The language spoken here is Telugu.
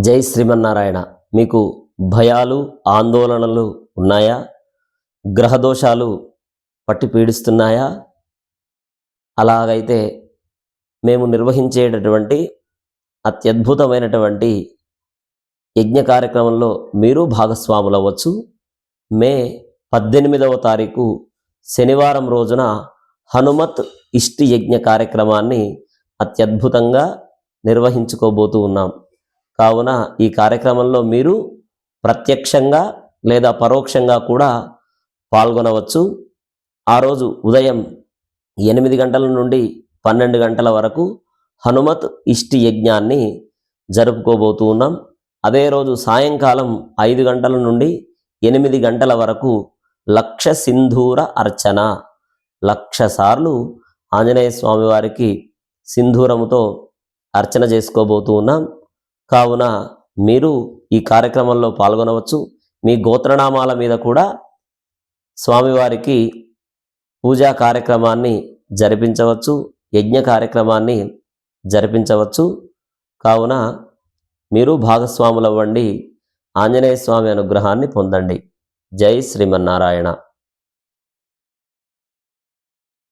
జై శ్రీమన్నారాయణ. మీకు భయాలు ఆందోళనలు ఉన్నాయా? గ్రహదోషాలు పట్టి పీడిస్తున్నాయా? అలాగైతే మేము నిర్వహించేటటువంటి అత్యద్భుతమైనటువంటి యజ్ఞ కార్యక్రమంలో మీరు భాగస్వాములు అవ్వచ్చు మే పద్దెనిమిదవ తారీఖు శనివారం రోజున హనుమత్ ఇష్టి యజ్ఞ కార్యక్రమాన్ని అత్యద్భుతంగా నిర్వహించుకోబోతూ ఉన్నాం. కావున ఈ కార్యక్రమంలో మీరు ప్రత్యక్షంగా లేదా పరోక్షంగా కూడా పాల్గొనవచ్చు. ఆ రోజు ఉదయం ఎనిమిది గంటల నుండి పన్నెండు గంటల వరకు హనుమత్ ఇష్టి యజ్ఞాన్ని జరుపుకోబోతూ ఉన్నాం. అదే రోజు సాయంకాలం ఐదు గంటల నుండి ఎనిమిది గంటల వరకు లక్ష సింధూర అర్చన. లక్ష సార్లు ఆంజనేయ స్వామివారికి సింధూరముతో అర్చన చేసుకోబోతూ ఉన్నాం. కావున మీరు ఈ కార్యక్రమంలో పాల్గొనవచ్చు. మీ గోత్రనామాల మీద కూడా స్వామివారికి పూజా కార్యక్రమాన్ని జరిపించవచ్చు యజ్ఞ కార్యక్రమాన్ని జరిపించవచ్చు. కావున మీరు భాగస్వాములవ్వండి. ఆంజనేయ స్వామి అనుగ్రహాన్ని పొందండి. జై శ్రీమన్నారాయణ.